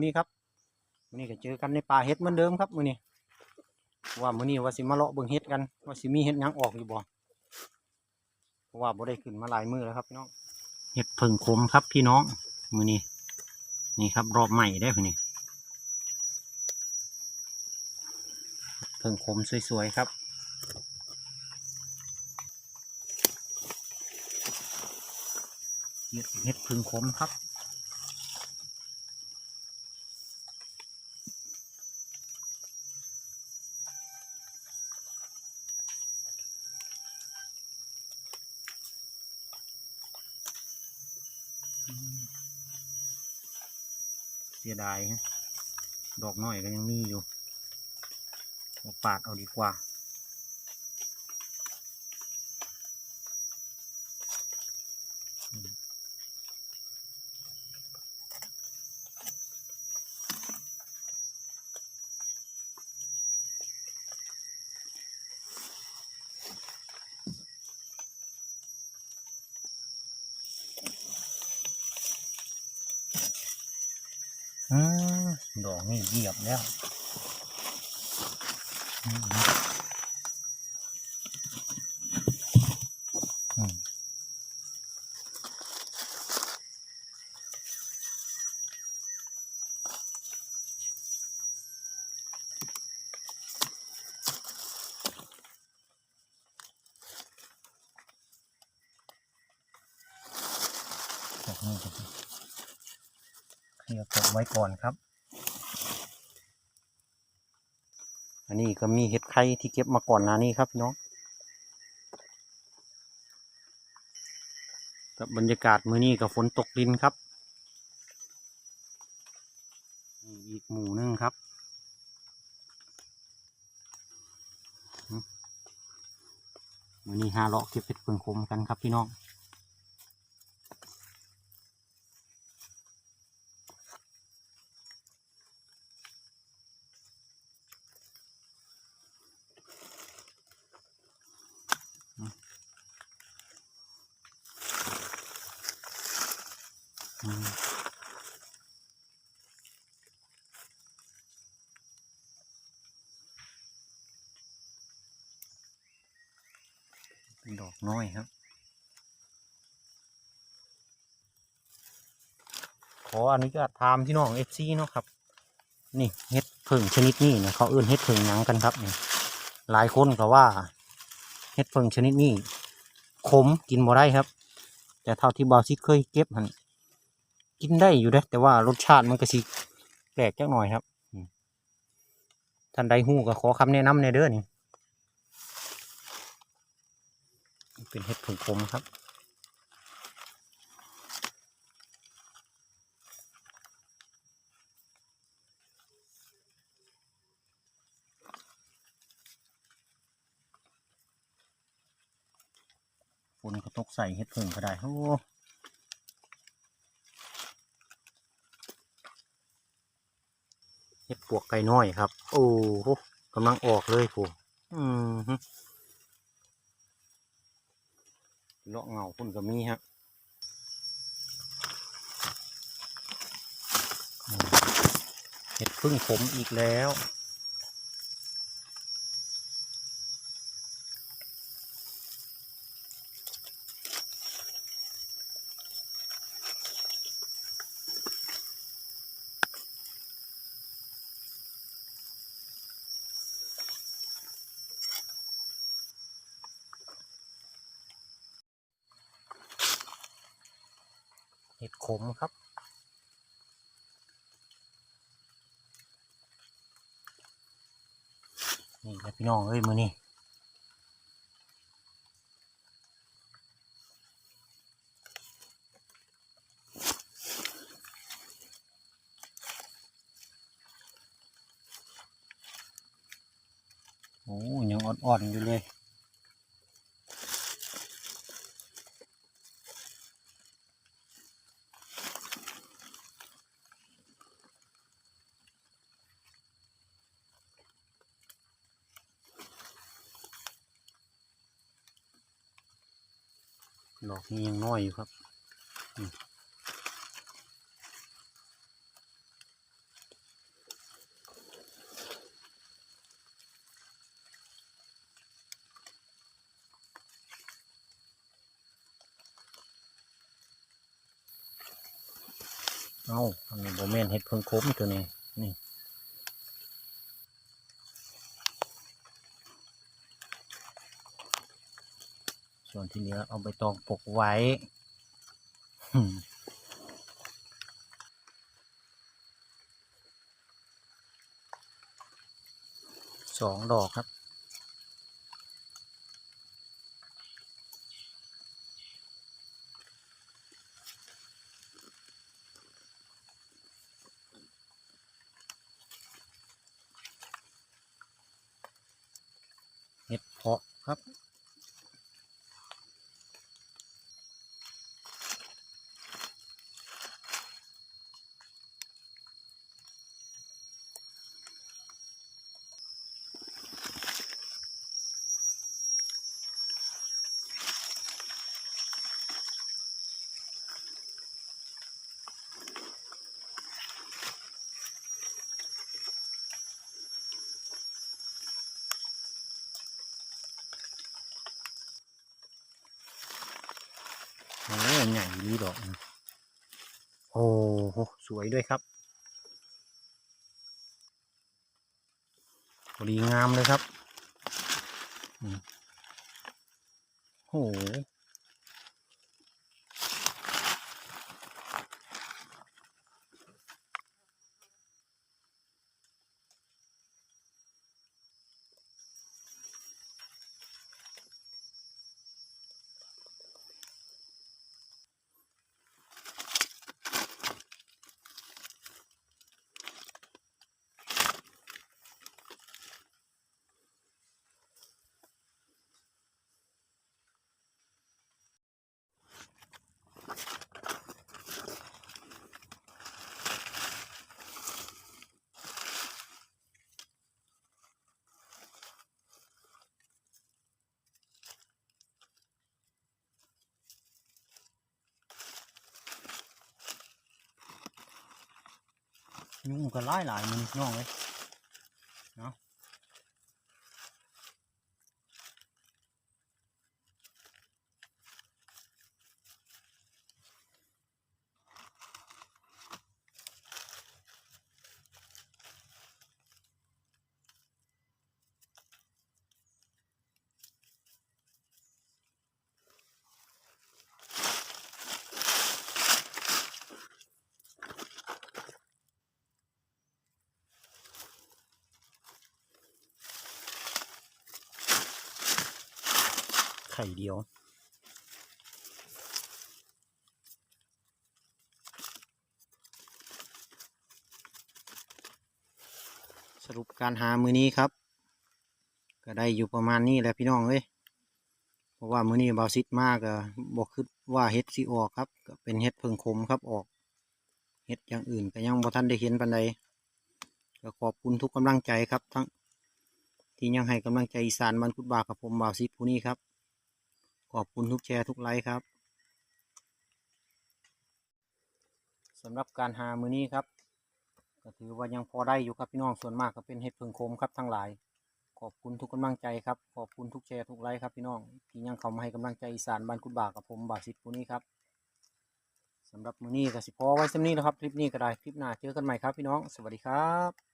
ผู้นี้ครับมื้อนี้ก็เจอกันในป่าเฮ็ดเหมือนเดิมครับมื้อนี้ว่ามื้อนี้ว่าสิมาเลาะเบิ่งเฮ็ดกันว่าสิมีเฮ็ดหยังออกอยู่บ่เพราะว่าบ่ได้ขึ้นมาหลายมื้อแล้วครับน้องเฮ็ดเพิ่งคมครับพี่น้องมื้อนี้นี่ครับรอบใหม่ได้อพุ่นนี่เพิ่งคมสวยๆครับเห็ดเห็ดพึ่งขมครับ เสียดายฮะดอกน้อยก็ยังมีอยู่เอาปาดเอาดีกว่า อืมดอกนี่เหยียบแล้วอื มอืมดอกนี่จะเคลียร์กดไว้ก่อนครับ อันนี้ก็มีเห็ดไข่ที่เก็บมาก่อนหน้านี้ครับน้องกับบรรยากาศมื้อนี้กับฝนตกดินครับอีกหมู่หนึงครับมื้อนี้หาเลาะเก็บเห็ดเพิ่งคมกันครับพี่น้อง เป็นดอกน้อยครับ ขออนุญาตถามพี่น้องเอฟซีเนาะครับ นี่เห็ดผึ่งชนิดนี้เนี่ยเขาเอื้นเห็ดผึ่งยังกันครับนี่หลายคนก็ว่าเห็ดผึ่งชนิดนี้ขมกินบ่ได้ครับ แต่เท่าที่บาซิเคยเก็บหัน กินได้อยู่เด้อแต่ว่ารสชาติมันก็สิแปลกจักหน่อยครับท่านใดหู้ก็ขอคำแนะนำในเด้อนี่เป็นเห็ดผงคมครับฝนก็ตกใส่เห็ดผงก็ได้โอ้ เห็ดปวกไก่น้อยครับ โอ้โหกำลังออกเลยผมอืมฮึเลาะเงาพุ่นก็มีฮะเห็ดพึ่งผมอีกแล้ว เห็ดขมครับนี่ครับพี่น้องเอ้ยมือนี่โอ้ยังอ่อนๆอยู่เลย ดอกนี้ยังน้อยอยู่ครับเอาอันนี้โบเมนเห็ดเพิ่งคมตัวนี้ นี่ ส่วนที่เหลือเอาใบตองปกไว้สองดอกครับ เห็ดเพาะครับ โอ้ใหญ่ดีดอกโอ้โหสวยด้วยครับพอดีงามเลยครับอืมโอ้ ยุ่งก็หลายหลายมันน้องเลย ข่เดียว สรุปการหามือนี้ครับ ก็ได้อยู่ประมาณนี้แหละพี่น้องเอ้ยเพราะว่ามือนี้เบาซิดมากก็บอกคิดว่าเฮ็ดสิออกครับก็เป็นเฮ็ดเพิงคมครับออกเฮ็ดอย่างอื่นก็ยังบ่ทันได้เห็นปันใดก็ขอบคุณทุกกำลังใจครับทั้งที่ยังให้กำลังใจอีสานมันคุดบากับผมเบาซิดผู้นี้ครับ ขอบคุณทุกแชร์ทุกไลค์ครับสำหรับการหามือนี้ครับ ก็ถือว่ายังพอได้อยู่ครับพี่น้องส่วนมากก็เป็นเห็ดเพิงโคมครับทั้งหลาย ขอบคุณทุกกำลังใจครับ ขอบคุณทุกแชร์ทุกไลค์ครับพี่น้องที่ยังเข้ามาให้กำลังใจอีสานบ้านกุดบากกับผมบาสิทธิ์ผู้นี้ครับสำหรับมือนี้ก็สิพอไว้สำนี้นะครับคลิปนี้ก็ได้คลิปหน้าเจอกันใหม่ครับพี่น้อง สวัสดีครับ